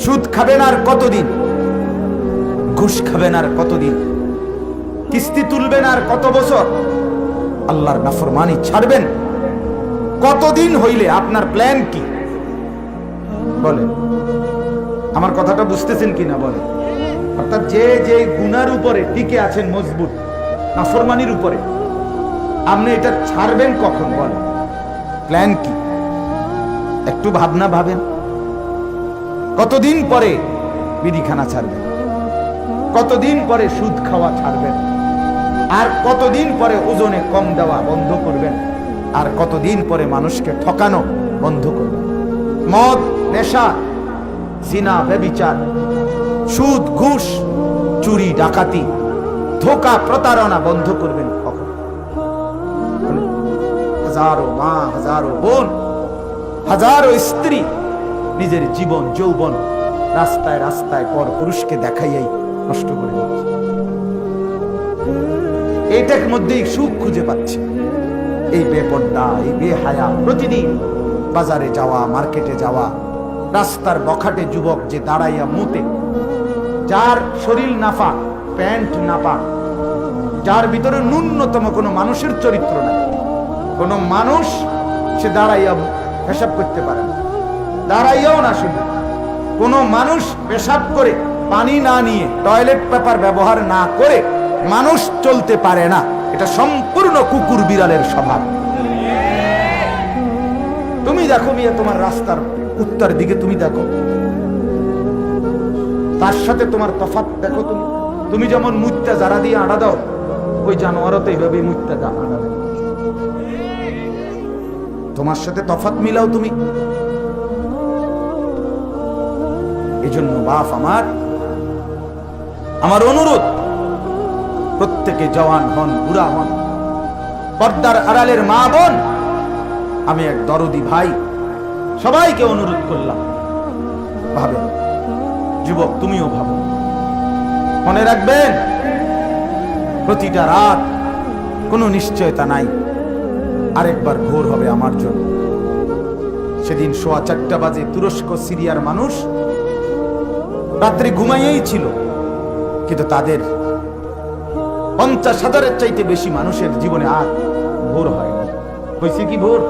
সুদ খাবেন আর কতদিন? ঘুষ খাবেন আর কতদিন? কিস্তি তুলবেন আর কত বছর? আল্লাহর নাফরমানি ছাড়বেন? কতদিন হইলে? আপনার প্ল্যান কি? বলেন। আমার কথাটা বুঝতেছেন কিনা বলেন? অর্থাৎ যে যে গুনার উপরে টিকে আছেন মজবুত, নাফরমানির উপরে, আপনি এটা ছাড়বেন কখন? বলেন। প্ল্যান কি? একটু ভাবনা ভাবেন। কতদিন পরে বিড়িখানা ছাড়বেন? কতদিন পরে সুদ খাওয়া ছাড়বেন? আর কতদিন পরে ওজনে কম দেওয়া বন্ধ করবেন? আর কতদিন পরে মানুষকে ঠকানো বন্ধ করবেন? মদ, নেশা, জিনা, ব্যবিচার, সুদ, ঘুষ, চুরি, ডাকাতি, ধোকা, প্রতারণা বন্ধ করবেন হাজারো মা, হাজারো বোন, হাজারো স্ত্রী নিজের জীবন, যৌবন রাস্তায় রাস্তায় পর পুরুষকে দেখাইয়াই নষ্ট করে দিচ্ছে। এইটার মধ্যেই সুখ খুঁজে পাচ্ছে। এই বেপর্দা, এই বেহায়া প্রতিদিন বাজারে যাওয়া, মার্কেটে যাওয়া, রাস্তার বখাটে যুবক যে দাঁড়াইয়া মুতে, যার শরীর নাফা, প্যান্ট নাপা, যার ভিতরে ন্যূনতম কোনো মানুষের চরিত্র নাই, কোনো মানুষ সে দাঁড়াইয়া পেশাব করতে পারে না। দাঁড়াইয়াও না শুধু। কোনো মানুষ পেশাব করে পানি না নিয়ে টয়লেট পেপার ব্যবহার না করে মানুষ চলতে পারে না। এটা সম্পূর্ণ কুকুর বিড়ালের স্বভাব। তুমি দেখো মিয়া, তোমার রাস্তার উত্তর দিকে তুমি দেখো। তার সাথে তোমার তফাৎ দেখো তুমি। তুমি যেমন মুত্যা যারা দিয়ে আড়া দাও, ওই জানোয়ারও তো এইভাবেই মুত্যা আড়া। তোমার সাথে তফাৎ মিলাও তুমি। এই জন্য বাপ আমার। আমার অনুরোধ, প্রত্যেকে জওয়ান হন, বুড়া হন, পর্দার আড়ালের মা বোন, আমি এক দরদি ভাই, সবাইকে অনুরোধ করলাম। ভাবেন, যুবক, তুমিও ভাবো। মনে রাখবেন, প্রতিটা রাত কোনো নিশ্চয়তা নাই। আরেকবার ভোর হবে আমার জন্য। সেদিন সোয়া চারটা বাজে তুরস্ক সিরিয়ার মানুষ রাত্রে ঘুমাইয়েই ছিল। কিন্তু তাদের পঞ্চাশ হাজারের চাইতে বেশি মানুষের জীবনে আর ভোর হয় হয়েছে কি ভোর?